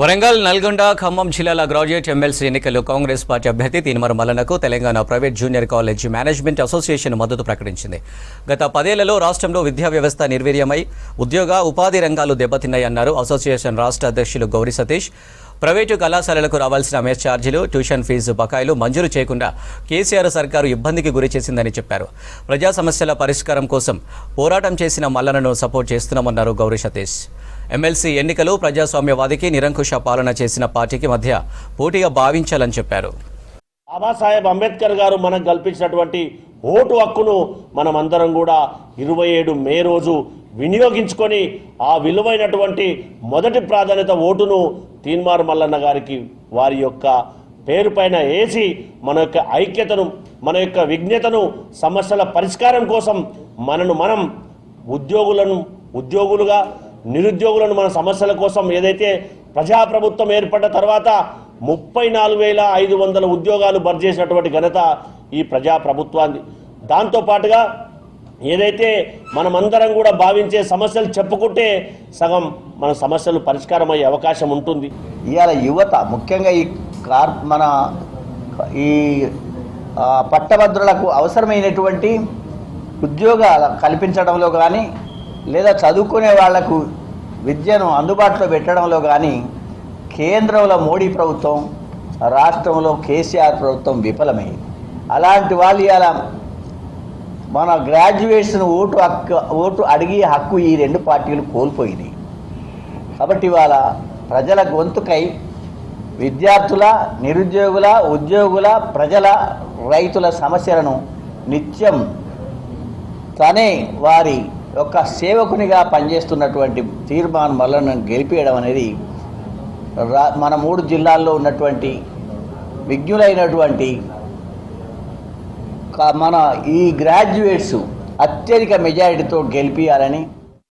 వరంగల్ నల్గొండ ఖమ్మం జిల్లాల graduate MLC ఎన్నికల్లో Congress party అభ్యర్థి Teenmar మల్లనకు Telangana private junior college management association మద్దతు ప్రకటించింది. గత పదేళ్ళలో రాష్ట్రంలో విద్యా వ్యవస్థ నిర్వీర్యమై ఉద్యోగ ఉపాధి రంగాలు దెబ్బతిన్నాయన్నారు అసోసియేషన్ రాష్ట్ర అధ్యక్షులు గౌరీ సతీష్. ప్రైవేటు కళాశాలలకు రావాల్సిన మెస్ ఛార్జీలు ట్యూషన్ ఫీజు బకాయిలు మంజూరు చేయకుండా కేసీఆర్ సర్కారు ఇబ్బందికి గురి చేసిందని చెప్పారు. ప్రజా సమస్యల పరిష్కారం కోసం పోరాటం చేసిన మల్లనను సపోర్ట్ చేస్తున్నామన్నారు గౌరీ సతీష్. ఎమ్మెల్సీ ఎన్నికలు ప్రజాస్వామ్యవాదికి నిరంకుశ పాలన చేసిన పార్టీకి మధ్య పోటీగా భావించాలని చెప్పారు. బాబాసాహెబ్ అంబేద్కర్ గారు మనకు కల్పించినటువంటి ఓటు హక్కును మనమందరం కూడా ఇరవై ఏడు మే రోజు వినియోగించుకొని ఆ విలువైనటువంటి మొదటి ప్రాధాన్యత ఓటును తీన్మార్ మల్లన్న గారికి వారి యొక్క పేరు పైన వేసి మన యొక్క ఐక్యతను మన యొక్క విజ్ఞతను సమస్యల పరిష్కారం కోసం మనను మనం ఉద్యోగులను ఉద్యోగులుగా నిరుద్యోగులను మన సమస్యల కోసం ఏదైతే ప్రజాప్రభుత్వం ఏర్పడ్డ తర్వాత ముప్పై నాలుగు వేల ఐదు వందల ఉద్యోగాలు భర్జేసినటువంటి ఘనత ఈ ప్రజాప్రభుత్వాన్ని. దాంతోపాటుగా ఏదైతే మనమందరం కూడా భావించే సమస్యలు చెప్పుకుంటే సగం మన సమస్యలు పరిష్కారం అయ్యే అవకాశం ఉంటుంది. ఇవాళ యువత ముఖ్యంగా ఈ కార్ మన ఈ పట్టభద్రులకు అవసరమైనటువంటి ఉద్యోగాలు కల్పించడంలో కానీ లేదా చదువుకునే వాళ్ళకు విద్యను అందుబాటులో పెట్టడంలో కానీ కేంద్రంలో మోడీ ప్రభుత్వం రాష్ట్రంలో కేసీఆర్ ప్రభుత్వం విఫలమైంది. అలాంటి వాళ్ళు ఇలా మన గ్రాడ్యుయేషన్ ఓటు హక్కు ఓటు అడిగే హక్కు ఈ రెండు పార్టీలు కోల్పోయినాయి. కాబట్టి ఇవాళ ప్రజల గొంతుకై విద్యార్థుల నిరుద్యోగుల ఉద్యోగుల ప్రజల రైతుల సమస్యలను నిత్యం తనే వారి ఒక సేవకునిగా పనిచేస్తున్నటువంటి తీర్మాన్ మల్లను గెలిపేయడం అనేది రా మన మూడు జిల్లాల్లో ఉన్నటువంటి విజ్ఞులైనటువంటి మన ఈ గ్రాడ్యుయేట్స్ అత్యధిక మెజారిటీతో గెలిపియాలని